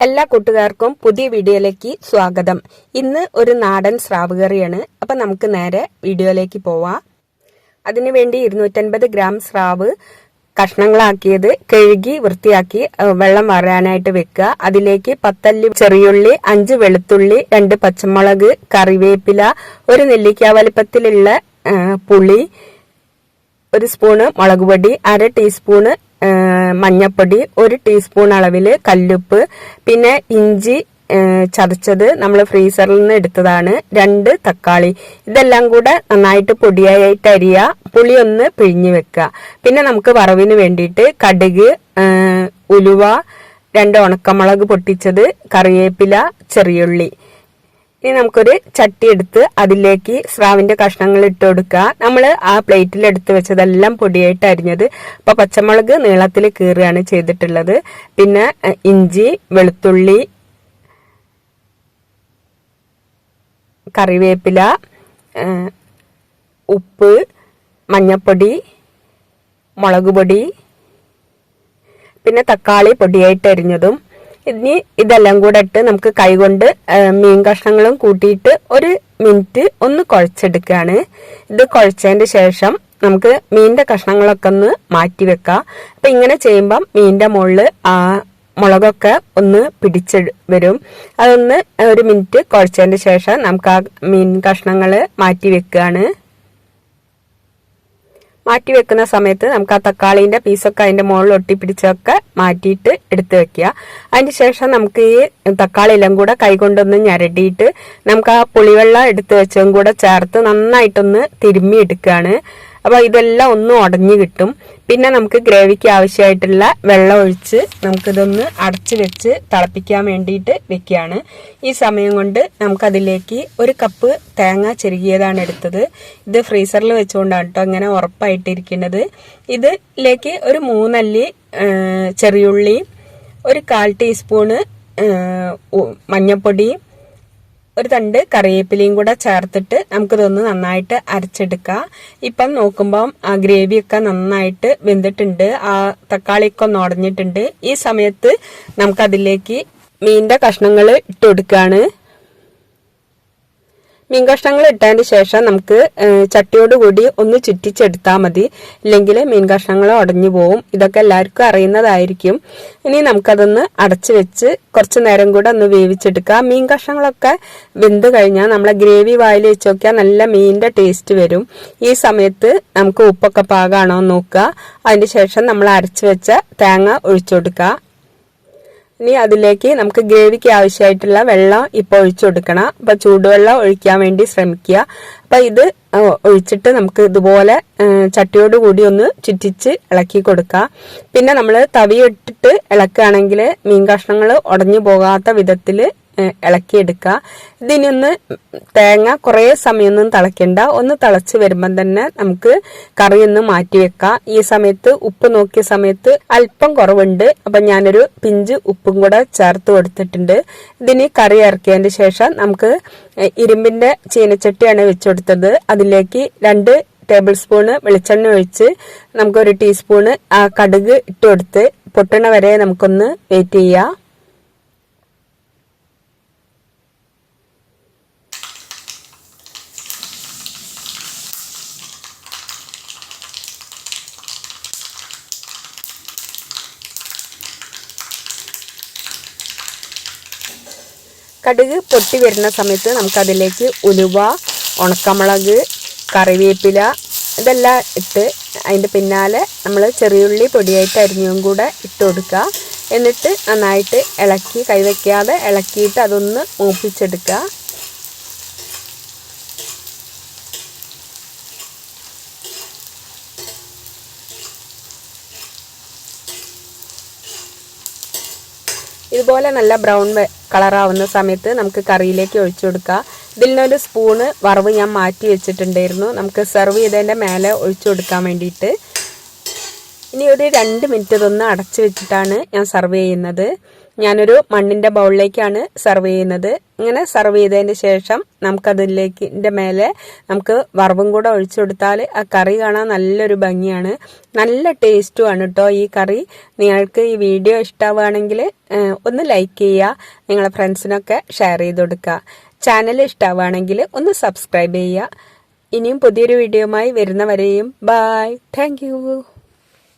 എല്ലാ കൂട്ടുകാർക്കും പുതിയ വീഡിയോയിലേക്ക് സ്വാഗതം. ഇന്ന് ഒരു നാടൻ സ്രാവ് കറിയാണ് അപ്പം നമുക്ക് നേരെ വീഡിയോയിലേക്ക് പോവാം. അതിനുവേണ്ടി ഇരുന്നൂറ്റൻപത് ഗ്രാം സ്രാവ് കഷ്ണങ്ങളാക്കിയത് കഴുകി വൃത്തിയാക്കി വെള്ളം വറയാനായിട്ട് വെക്കുക. അതിലേക്ക് പത്തല്ലി ചെറിയുള്ളി അഞ്ച് വെളുത്തുള്ളി രണ്ട് പച്ചമുളക് കറിവേപ്പില ഒരു നെല്ലിക്ക വലിപ്പത്തിലുള്ള പുളി ഒരു സ്പൂണ് മുളക് പൊടി അര ടീസ്പൂണ് മഞ്ഞപ്പൊടി ഒരു ടീസ്പൂൺ അളവിൽ കല്ലുപ്പ് പിന്നെ ഇഞ്ചി ചതച്ചത് നമ്മൾ ഫ്രീസറിൽ നിന്ന് എടുത്തതാണ് രണ്ട് തക്കാളി. ഇതെല്ലാം കൂടെ നന്നായിട്ട് പൊടിയായിട്ട് അരിയുക പുളി ഒന്ന് പിഴിഞ്ഞു വെക്കുക. പിന്നെ നമുക്ക് വറവിന് വേണ്ടിയിട്ട് കടുക് ഉലുവ രണ്ട് ഉണക്കമുളക് പൊട്ടിച്ചത് കറിവേപ്പില ചെറിയുള്ളി. ഇനി നമുക്കൊരു ചട്ടി എടുത്ത് അതിലേക്ക് സ്രാവിന്റെ കഷ്ണങ്ങൾ ഇട്ട് കൊടുക്കുക. നമ്മൾ ആ പ്ലേറ്റിൽ എടുത്ത് വെച്ചതെല്ലാം പൊടിയായിട്ട് അരിഞ്ഞത് ഇപ്പൊ പച്ചമുളക് നീളത്തിൽ കീറുകയാണ് ചെയ്തിട്ടുള്ളത്. പിന്നെ ഇഞ്ചി വെളുത്തുള്ളി കറിവേപ്പില ഉപ്പ് മഞ്ഞപ്പൊടി മുളക് പൊടി പിന്നെ തക്കാളി പൊടിയായിട്ട് അരിഞ്ഞതും ഇനി ഇതെല്ലാം കൂടെ ഇട്ട് നമുക്ക് കൈകൊണ്ട് മീൻ കഷ്ണങ്ങളും കൂട്ടിയിട്ട് ഒരു മിനിറ്റ് ഒന്ന് കുഴച്ചെടുക്കുകയാണ്. ഇത് കുഴച്ചതിന്റെ ശേഷം നമുക്ക് മീനിന്റെ കഷ്ണങ്ങളൊക്കെ ഒന്ന് മാറ്റി വെക്കാം. അപ്പൊ ഇങ്ങനെ ചെയ്യുമ്പം മീനിന്റെ മുകളിൽ ആ മുളകൊക്കെ ഒന്ന് പിടിച്ച് വരും. അതൊന്ന് ഒരു മിനിറ്റ് കുഴച്ചതിന്റെ ശേഷം നമുക്ക് ആ മീൻ കഷ്ണങ്ങൾ മാറ്റി വെക്കുകയാണ്. മാറ്റി വെക്കുന്ന സമയത്ത് നമുക്ക് ആ തക്കാളിന്റെ പീസൊക്കെ അതിന്റെ മുകളിൽ ഒട്ടിപ്പിടിച്ചൊക്കെ മാറ്റിയിട്ട് എടുത്തു വെക്കുക. അതിന് ശേഷം നമുക്ക് ഈ തക്കാളി എല്ലാം കൂടെ കൈകൊണ്ടൊന്ന് ഞരടിയിട്ട് നമുക്ക് ആ പുളിവെള്ളം എടുത്തു വെച്ചതും കൂടെ ചേർത്ത് നന്നായിട്ടൊന്ന് തിരുമ്മി എടുക്കുകയാണ്. അപ്പൊ ഇതെല്ലാം ഒന്ന് ഉടഞ്ഞു കിട്ടും. പിന്നെ നമുക്ക് ഗ്രേവിക്ക് ആവശ്യമായിട്ടുള്ള വെള്ളം ഒഴിച്ച് നമുക്കിതൊന്ന് അടച്ചു വെച്ച് തിളപ്പിക്കാൻ വേണ്ടിയിട്ട് വെക്കുകയാണ്. ഈ സമയം കൊണ്ട് നമുക്കതിലേക്ക് ഒരു കപ്പ് തേങ്ങ ചെരുകിയതാണ് എടുത്തത്. ഇത് ഫ്രീസറിൽ വെച്ചുകൊണ്ടാണ് കേട്ടോ ഇങ്ങനെ ഉറപ്പായിട്ടിരിക്കുന്നത്. ഇതിലേക്ക് ഒരു മൂന്നല്ലി ചെറിയുള്ളി ഒരു കാൽ ടീസ്പൂണ് മഞ്ഞൾപ്പൊടിയും ഒരു തണ്ട് കറിവേപ്പിലയും കൂടെ ചേർത്തിട്ട് നമുക്കിതൊന്ന് നന്നായിട്ട് അരച്ചെടുക്കാം. ഇപ്പം നോക്കുമ്പം ആ ഗ്രേവിയൊക്കെ നന്നായിട്ട് വെന്തിട്ടുണ്ട്. ആ തക്കാളിയൊക്കെ ഒന്ന് ഉടഞ്ഞിട്ടുണ്ട്. ഈ സമയത്ത് നമുക്കതിലേക്ക് മീനിന്റെ കഷ്ണങ്ങൾ ഇട്ട് കൊടുക്കുകയാണ് മീൻ കഷ്ണങ്ങൾ ഇട്ടതിന് ശേഷം നമുക്ക് ചട്ടിയോട് കൂടി ഒന്ന് ചുറ്റിച്ചെടുത്താൽ മതി. ഇല്ലെങ്കിൽ മീൻ കഷ്ണങ്ങൾ ഉടഞ്ഞു പോവും. ഇതൊക്കെ എല്ലാവർക്കും അറിയുന്നതായിരിക്കും. ഇനി നമുക്കതൊന്ന് അടച്ചു വെച്ച് കുറച്ച് നേരം കൂടെ ഒന്ന് വേവിച്ചെടുക്കാം മീൻ കഷ്ണങ്ങളൊക്കെ വെന്ത് കഴിഞ്ഞാൽ നമ്മളെ ഗ്രേവി വായിൽ വെച്ച് നോക്കിയാൽ നല്ല മീനിന്റെ ടേസ്റ്റ് വരും. ഈ സമയത്ത് നമുക്ക് ഉപ്പൊക്കെ പാകാണോ നോക്കുക. അതിന് ശേഷം നമ്മൾ അരച്ചു വെച്ച തേങ്ങ ഒഴിച്ചു കൊടുക്കുക. ഇനി അതിലേക്ക് നമുക്ക് ഗ്രേവിക്ക് ആവശ്യമായിട്ടുള്ള വെള്ളം ഇപ്പൊ ഒഴിച്ചു കൊടുക്കണം. അപ്പൊ ചൂടുവെള്ളം ഒഴിക്കാൻ വേണ്ടി ശ്രമിക്കുക. അപ്പൊ ഇത് ഒഴിച്ചിട്ട് നമുക്ക് ഇതുപോലെ ചട്ടിയോട് കൂടി ഒന്ന് ചുറ്റിച്ച് ഇളക്കി കൊടുക്കുക പിന്നെ നമ്മൾ തവി ഇട്ടിട്ട് ഇളക്കുകയാണെങ്കിൽ മീൻ കഷ്ണങ്ങൾ ഉടഞ്ഞു പോകാത്ത വിധത്തിൽ ഇളക്കിയെടുക്കുക. ഇതിനൊന്ന് തേങ്ങ കുറേ സമയമൊന്നും തിളയ്ക്കണ്ട. ഒന്ന് തിളച്ച് വരുമ്പം തന്നെ നമുക്ക് കറി ഒന്ന് മാറ്റി വെക്കാം. ഈ സമയത്ത് ഉപ്പ് നോക്കിയ സമയത്ത് അല്പം കുറവുണ്ട്. അപ്പം ഞാനൊരു പിഞ്ച് ഉപ്പും കൂടെ ചേർത്ത് കൊടുത്തിട്ടുണ്ട്. ഇതിന് കറി ഇറക്കിയതിന് ശേഷം നമുക്ക് ഇരുമ്പിന്റെ ചീനച്ചട്ടിയാണ് വെച്ചുകൊടുത്തത് അതിലേക്ക് രണ്ട് ടേബിൾ സ്പൂണ് വെളിച്ചെണ്ണ ഒഴിച്ച് നമുക്ക് ഒരു ടീസ്പൂണ് ആ കടുക് ഇട്ട് കൊടുത്ത് പൊട്ടണ വരെ നമുക്കൊന്ന് വെയിറ്റ് ചെയ്യാം. കടുക് പൊട്ടി വരുന്ന സമയത്ത് നമുക്കതിലേക്ക് ഉലുവ ഉണക്കമുളക് കറിവേപ്പില ഇതെല്ലാം ഇട്ട് അതിന്റെ പിന്നാലെ നമ്മൾ ചെറിയുള്ളി പൊടിയായിട്ട് അരിഞ്ഞും കൂടെ ഇട്ട് കൊടുക്കുക. എന്നിട്ട് നന്നായിട്ട് ഇളക്കി കൈവയ്ക്കാതെ ഇളക്കിയിട്ട് അതൊന്ന് മൂപ്പിച്ചെടുക്കുക. ഇതുപോലെ നല്ല ബ്രൗൺ കളറാവുന്ന സമയത്ത് നമുക്ക് കറിയിലേക്ക് ഒഴിച്ചു കൊടുക്കാം ഇതിൽ നിന്നൊരു സ്പൂണ് വറവ് ഞാൻ മാറ്റി വെച്ചിട്ടുണ്ടായിരുന്നു. നമുക്ക് സെർവ് ചെയ്തതിന്റെ മേലെ ഒഴിച്ചു കൊടുക്കാൻ വേണ്ടിയിട്ട്. ഇനി ഒരു രണ്ട് മിനിറ്റ് ഇതൊന്ന് അടച്ചു വെച്ചിട്ടാണ് ഞാൻ സെർവ് ചെയ്യുന്നത്. ഞാനൊരു മണ്ണിന്റെ ബൗളിലേക്കാണ് സെർവ് ചെയ്യുന്നത്. ഇങ്ങനെ സെർവ് ചെയ്തതിന് ശേഷം നമുക്കതിലേക്ക് ഇതിന്റെ മേലെ നമുക്ക് വറവും കൂടെ ഒഴിച്ചു കൊടുത്താൽ ആ കറി കാണാൻ നല്ലൊരു ഭംഗിയാണ്. നല്ല ടേസ്റ്റുമാണ് കേട്ടോ ഈ കറി. നിങ്ങൾക്ക് ഈ വീഡിയോ ഇഷ്ടമാവുകയാണെങ്കിൽ ഒന്ന് ലൈക്ക് ചെയ്യുക നിങ്ങളെ ഫ്രണ്ട്സിനൊക്കെ ഷെയർ ചെയ്ത് കൊടുക്കുക. ചാനൽ ഇഷ്ടമാവുകയാണെങ്കിൽ ഒന്ന് സബ്സ്ക്രൈബ് ചെയ്യുക. ഇനിയും പുതിയൊരു വീഡിയോയുമായി വരുന്നവരെയും ബായ് താങ്ക്